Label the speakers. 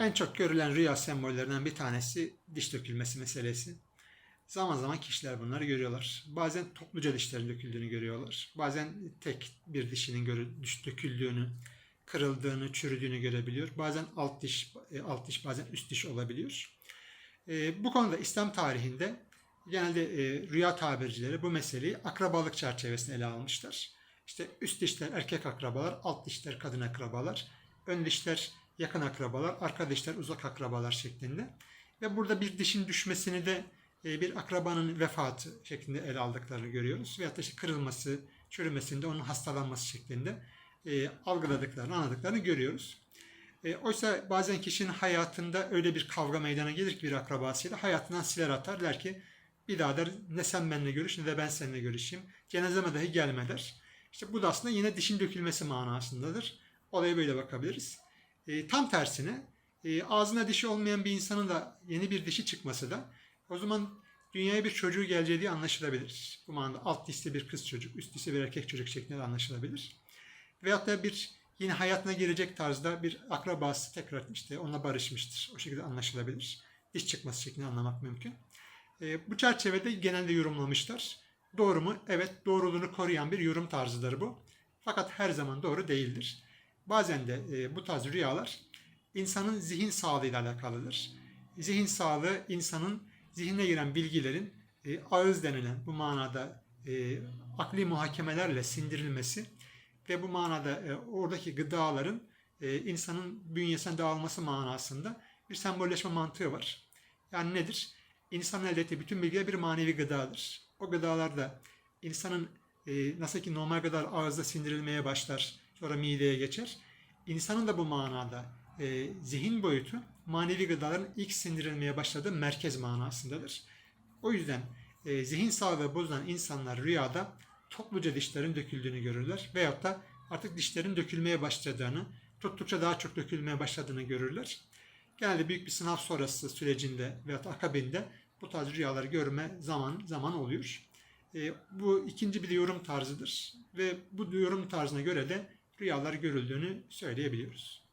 Speaker 1: En çok görülen rüya sembollerinden bir tanesi diş dökülmesi meselesi. Zaman zaman kişiler bunları görüyorlar. Bazen topluca dişlerin döküldüğünü görüyorlar. Bazen tek bir dişinin görü- düş- döküldüğünü, kırıldığını, çürüdüğünü görebiliyor. Bazen alt diş, e, alt diş bazen üst diş olabiliyor. E, bu konuda İslam tarihinde genelde e, rüya tabircileri bu meseleyi akrabalık çerçevesinde ele almışlar. İşte üst dişler erkek akrabalar, alt dişler kadın akrabalar, ön dişler yakın akrabalar, arka dişler uzak akrabalar şeklinde. Ve burada bir dişin düşmesini de e, bir akrabanın vefatı şeklinde ele aldıklarını görüyoruz. Veyahut da işte kırılması, çürümesinde onun hastalanması şeklinde e, algıladıklarını, anladıklarını görüyoruz. E, oysa bazen kişinin hayatında öyle bir kavga meydana gelir ki bir akrabasıyla hayatından siler atar der ki bir daha der ne sen benimle görüş ne de ben seninle görüşeyim. Cenazeme dahi gelme der. İşte bu da aslında yine dişin dökülmesi manasındadır. Olaya böyle bakabiliriz. E, tam tersine e, ağzına dişi olmayan bir insanın da yeni bir dişi çıkması da o zaman dünyaya bir çocuğu geleceği diye anlaşılabilir. Bu manada alt dişli bir kız çocuk, üst dişli bir erkek çocuk şeklinde de anlaşılabilir. Veyahut da bir yine hayatına girecek tarzda bir akrabası tekrar işte onunla barışmıştır. O şekilde anlaşılabilir. Diş çıkması şeklinde anlamak mümkün. E, bu çerçevede genelde yorumlamışlar. Doğru mu? Evet doğruluğunu koruyan bir yorum tarzıdır bu. Fakat her zaman doğru değildir. Bazen de e, bu tarz rüyalar insanın zihin sağlığıyla alakalıdır. Zihin sağlığı insanın zihnine giren bilgilerin e, ağız denilen bu manada e, akli muhakemelerle sindirilmesi ve bu manada e, oradaki gıdaların e, insanın bünyesine dağılması manasında bir sembolleşme mantığı var. Yani nedir? İnsanın elde ettiği bütün bilgiler bir manevi gıdadır. O gıdalar da insanın e, nasıl ki normal gıdalar ağızda sindirilmeye başlar, sonra mideye geçer. İnsanın da bu manada e, zihin boyutu manevi gıdaların ilk sindirilmeye başladığı merkez manasındadır. O yüzden e, zihin sağlığı bozulan insanlar rüyada topluca dişlerin döküldüğünü görürler. Veyahut da artık dişlerin dökülmeye başladığını, tuttukça daha çok dökülmeye başladığını görürler. Genelde büyük bir sınav sonrası sürecinde veyahut akabinde bu tarz rüyaları görme zaman zaman oluyor. E, bu ikinci bir yorum tarzıdır ve bu yorum tarzına göre de rüyalar görüldüğünü söyleyebiliyoruz.